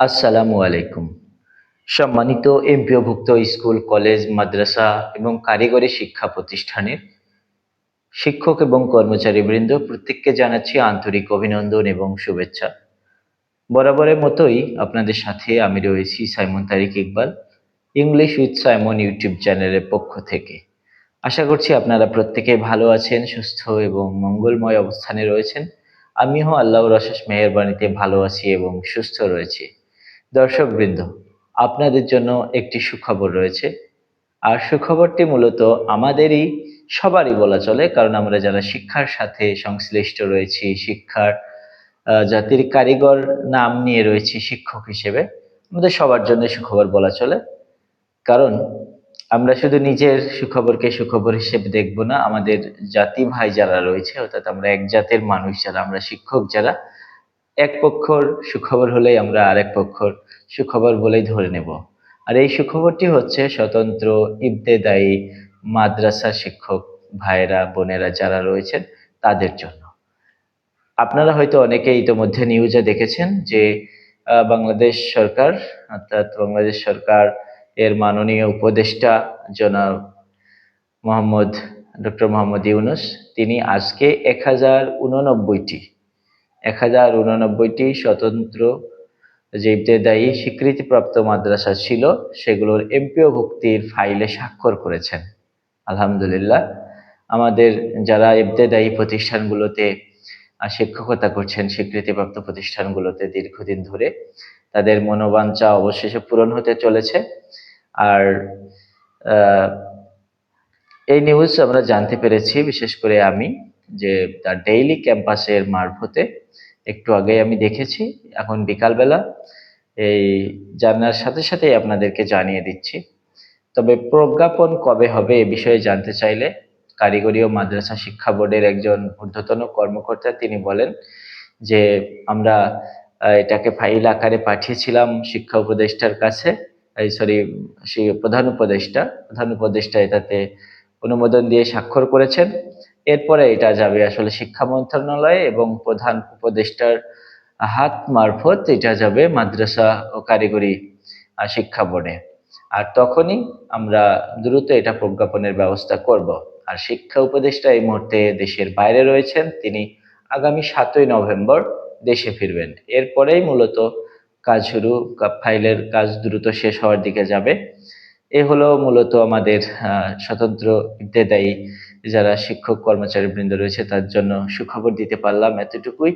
আসসালামু আলাইকুম। সম্মানিত এমপিওভুক্ত স্কুল, কলেজ, মাদ্রাসা এবং কারিগরি শিক্ষা প্রতিষ্ঠানের শিক্ষক এবং কর্মচারীবৃন্দ প্রত্যেককে জানাচ্ছি আন্তরিক অভিনন্দন এবং শুভেচ্ছা। বরাবরের মতোই আপনাদের সাথে আমি রয়েছি Simon Tariq Iqbal, English with Simon YouTube চ্যানেলের পক্ষ থেকে। আশা করছি আপনারা প্রত্যেকে ভালো আছেন, সুস্থ এবং মঙ্গলময় অবস্থানে রয়েছেন। আমিও আল্লাহর অশেষ মেহেরবানিতে ভালো আছি এবং সুস্থ রয়েছি। দর্শকবৃন্দ আপনাদের জন্য একটি সুখবর রয়েছে। আর সুখবরটি মূলত আমাদেরই, সবারই বলা চলে, কারণ আমরা যারা শিক্ষার সাথে সংশ্লিষ্ট রয়েছি, শিক্ষার জাতির কারিগর নাম নিয়ে রয়েছি শিক্ষক হিসেবে, আমাদের সবার জন্য সুখবর বলা চলে। কারণ আমরা শুধু নিজের সুখবরকে সুখবর হিসেবে দেখব না, আমাদের জাতি ভাই যারা রয়েছে, অর্থাৎ আমরা এক জাতের মানুষ যারা, আমরা শিক্ষক যারা এক পক্ষর সুখবর হলেই আমরা আরেক পক্ষর সুখবর বলেই ধরে নেব। আর এই সুখবরটি হচ্ছে স্বতন্ত্র, ইবতেদায়ী মাদ্রাসা শিক্ষক ভাইয়েরা, বোনেরা যারা রয়েছেন তাদের জন্য। আপনারা হয়তো অনেকে ইতোমধ্যে নিউজে দেখেছেন যে বাংলাদেশ সরকার, অর্থাৎ বাংলাদেশ সরকার এর মাননীয় উপদেষ্টা জনাব মোহাম্মদ, ডক্টর মোহাম্মদ ইউনুস, তিনি আজকে এক হাজার উননব্বইটি এক হাজার উননব্বইটি স্বতন্ত্র যে ইবতেদায়ী স্বীকৃতিপ্রাপ্ত মাদ্রাসা ছিল, সেগুলোর এমপিও ভুক্তির ফাইলে স্বাক্ষর করেছেন। আলহামদুলিল্লাহ, আমাদের যারা ইবতেদায়ী প্রতিষ্ঠানগুলোতে শিক্ষকতা করছেন, স্বীকৃতিপ্রাপ্ত প্রতিষ্ঠানগুলোতে দীর্ঘদিন ধরে, তাদের মনোবাঞ্ছা অবশেষে পূরণ হতে চলেছে। আর এই নিউজ আমরা জানতে পেরেছি, বিশেষ করে আমি, যে তার ডেইলি ক্যাম্পাসের মারফতে একটু আগে আমি দেখেছি, এখন বিকালবেলা। এই জানার সাথে সাথেই আপনাদেরকে জানিয়ে দিচ্ছি। তবে প্রজ্ঞাপন কবে হবে এ বিষয়ে জানতে চাইলে কারিগরি ও মাদ্রাসা শিক্ষা বোর্ডের একজন ঊর্ধ্বতন কর্মকর্তা তিনি বলেন যে, আমরা এটাকে ফাইল আকারে পাঠিয়েছিলাম শিক্ষা উপদেষ্টার কাছে সরি প্রধান উপদেষ্টা প্রধান উপদেষ্টা এটাতে অনুমোদন দিয়ে স্বাক্ষর করেছেন। এরপরে এটা যাবে আসলে শিক্ষা মন্ত্রণালয়ে এবং প্রধান উপদেষ্টার হাত মারফত এটা যাবে মাদ্রাসা ও কারিগরি শিক্ষা বোর্ডে। আর তখনই আমরা দ্রুত এটা প্রজ্ঞাপনের ব্যবস্থা করব। আর শিক্ষা উপদেষ্টা এই মুহূর্তে দেশের বাইরে রয়েছেন। তিনি আগামী সাতই নভেম্বর দেশে ফিরবেন। এরপরেই মূলত কাজ শুরু ফাইলের কাজ দ্রুত শেষ হওয়ার দিকে যাবে। এ হলো মূলত আমাদের স্বতন্ত্র বিদ্যাদায়ী যারা শিক্ষক, কর্মচারী বৃন্দ রয়েছে, তার জন্য সুখবর দিতে পারলাম এতটুকুই।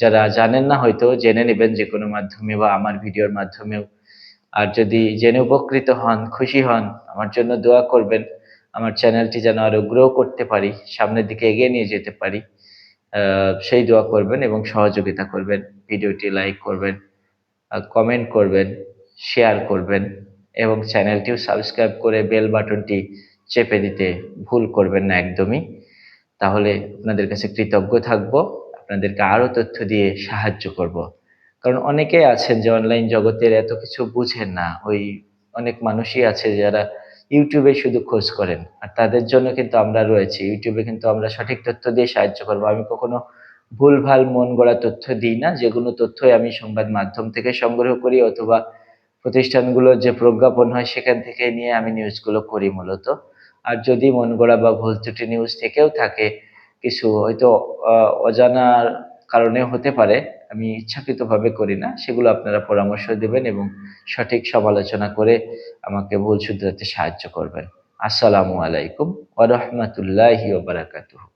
যারা জানেন না হয়তো জেনে নেবেন যে কোনো মাধ্যমে বা আমার ভিডিওর মাধ্যমেও। আর যদি জেনে উপকৃত হন, খুশি হন, আমার জন্য দোয়া করবেন। আমার চ্যানেলটি যেন আরও গ্রো করতে পারি, সামনের দিকে এগিয়ে নিয়ে যেতে পারি সেই দোয়া করবেন এবং সহযোগিতা করবেন। ভিডিওটি লাইক করবেন কমেন্ট করবেন, শেয়ার করবেন। এবং চ্যানেলটিও সাবস্ক্রাইব করে বেল বাটনটি চেপে দিতে ভুল করবেন না একদমই। তাহলে আপনাদের কাছে কৃতজ্ঞ থাকব, আপনাদেরকে আরও তথ্য দিয়ে সাহায্য করব। কারণ অনেকেই আছেন যে অনলাইন জগতের এত কিছু বুঝেন না, ওই অনেক মানুষই আছে যারা ইউটিউবে শুধু খোঁজ করেন, আর তাদের জন্য কিন্তু আমরা রয়েছি। ইউটিউবে কিন্তু আমরা সঠিক তথ্য দিয়ে সাহায্য করব। আমি কখনো ভুলভাল মন গড়া তথ্য দিই না, যেগুলো তথ্যই আমি সংবাদ মাধ্যম থেকে সংগ্রহ করি অথবা প্রতিষ্ঠানগুলোর যে প্রজ্ঞাপন হয় সেখান থেকে নিয়ে আমি নিউজগুলো করি মূলত। আর যদি মন গড়া বা ভুল ত্রুটি নিউজ থেকেও থাকে, কিছু হয়তো অজানার কারণে হতে পারে, আমি ইচ্ছাকৃতভাবে করি না, সেগুলো আপনারা পরামর্শ দেবেন এবং সঠিক সমালোচনা করে আমাকে ভুল শুধরাতে সাহায্য করবেন। আসসালামু আলাইকুম, ওয়া রাহমাতুল্লাহি ওয়া বারাকাতুহু।